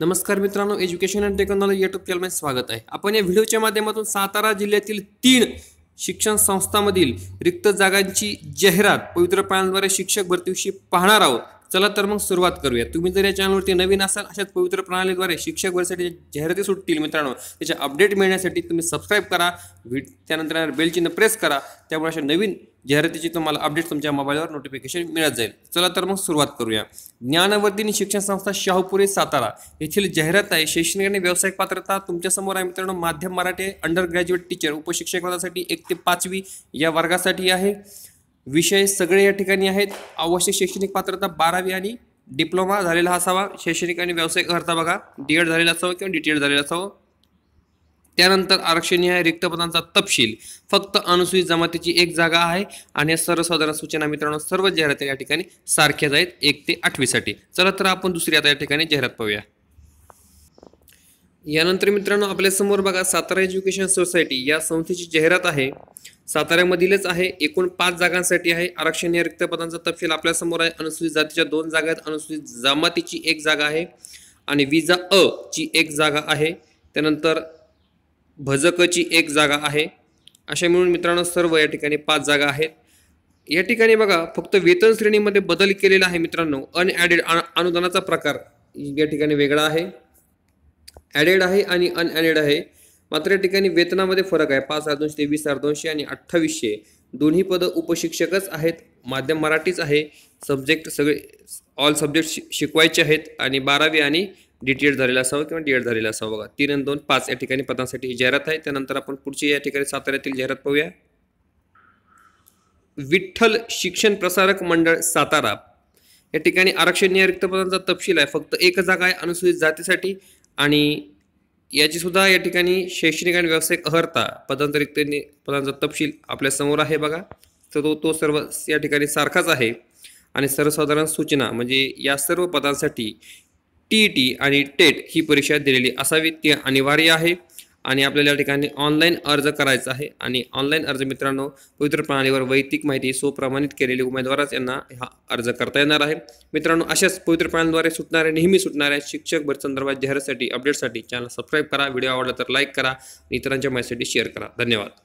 नमस्कार मित्रांनो education and technology YouTube चॅनलमध्ये स्वागत आहे. आपण या व्हिडिओच्या माध्यमातून सातारा जिल्ह्यातील तीन शिक्षण संस्थांमधील रिक्त जागांची जाहिरात पवित्र प्राणांद्वारे शिक्षक भरतीविषयी पाहणार आहोत. चला तर मग सुरुवात करूया. तुम्ही जर या चॅनलवरती नवीन असाल अशाच पवित्र प्रणालीद्वारे शिक्षक भरतीसाठी जाहिराती सुटतील मित्रांनो त्याचे अपडेट मिळण्यासाठी तुम्ही सबस्क्राईब करा. व्हिड त्यानंतर बेल चिन्ह प्रेस करा. त्यामुळे अशा नवीन जाहिरातीची तुम्हाला अपडेट तुमच्या मोबाईलवर नोटिफिकेशन मिळत जाईल. चला तर मग सुरुवात करूया. ज्ञानवर्धिनी शिक्षण संस्था शाहूपुरी सातारा येथील जाहिरात आहे. शैक्षणिक आणि व्यावसायिक पात्रता तुमच्यासमोर आहे मित्रांनो. माध्यम मराठी अंडर ग्रॅज्युएट टीचर उपशिक्षक पदासाठी एक ते पाचवी या वर्गासाठी आहे. विषय सगळे या ठिकाणी आहेत. आवश्यक शैक्षणिक पात्रता बारावी आणि डिप्लोमा झालेला असावा. शैक्षणिक आणि व्यावसायिक अर्थ बघा. डी एड झालेला असावा किंवा डी टी एड झालेला असावं. त्यानंतर आरक्षणीय रिक्त पदांचा तपशील फक्त अनुसूचित जमातीची एक जागा आहे आणि या सर्वसाधारण सूचना मित्रांनो सर्व जाहिराती या ठिकाणी सारख्याच आहेत एक ते आठवीसाठी. चला तर आपण दुसरी आता या ठिकाणी जाहिरात पाहूया. यानंतर मित्रांनो आपल्यासमोर बघा सातारा एज्युकेशन सोसायटी या संस्थेची जाहिरात आहे. साताऱ्यामधीलच आहे एकूण पाच जागांसाठी आहे. आरक्षणीय रिक्त पदांचा तपशील आपल्यासमोर आहे. अनुसूचित जातीच्या दोन जागा आहेत अनुसूचित जमातीची एक जागा आहे आणि विजा अ ची एक जागा आहे. त्यानंतर भजकची एक जागा आहे. अशा मिळून मित्रांनो सर्व या ठिकाणी पाच जागा आहेत. या ठिकाणी बघा फक्त वेतन श्रेणीमध्ये बदल केलेला आहे मित्रांनो. अनॲडेड अनुदानाचा प्रकार या ठिकाणी वेगळा आहे. ॲडेड आहे आणि अनॲडेड आहे. मात्र या ठिकाणी वेतनामध्ये फरक आहे. पाच हजार दोनशे ते वीस हजार दोनशे आणि अठ्ठावीसशे. दोन्ही पदं उपशिक्षकच आहेत. माध्यम मराठीच आहे. सब्जेक्ट सगळे ऑल सब्जेक्ट शिकवायचे आहेत. आणि बारावी आणि डी टी एड झालेला असावं किंवा डी एड झालेला असावं बघा. तीन आणि दोन पाच या ठिकाणी पदांसाठी जाहिरात आहे. त्यानंतर आपण पुढची या ठिकाणी साताऱ्यातील जाहिरात पाहूया. विठ्ठल शिक्षण प्रसारक मंडळ सातारा. या ठिकाणी आरक्षणीय रिक्त पदांचा तपशील आहे. फक्त एक जागा आहे अनुसूचित जातीसाठी आणि याची सुद्धा या ठिकाणी शैक्षणिक आणि व्यावसायिक अहर्ता पदांचा रिक्त पदांचा तपशील आपल्यासमोर आहे बघा. तर तो तो सर्व या ठिकाणी सारखाच आहे. आणि सर्वसाधारण सूचना म्हणजे या सर्व पदांसाठी टी टी आणि टेट ही परीक्षा दिलेली असावी ती अनिवार्य आहे. आणि आपल्याला या ठिकाणी ऑनलाईन अर्ज करायचा आहे. आणि ऑनलाईन अर्ज मित्रांनो पवित्र प्रणालीवर वैयक्तिक माहिती स्वप्रमाणित केलेले उमेदवारच यांना हा अर्ज करता येणार आहे. मित्रांनो अशाच पवित्र प्रणालीद्वारे सुटणाऱ्या नेहमी सुटणाऱ्या शिक्षक भर संदर्भात जाहिरातसाठी अपडेटसाठी चॅनल सबस्क्राईब करा. व्हिडिओ आवडला तर लाईक करा इतरांच्या माहितीसाठी शेअर करा. धन्यवाद.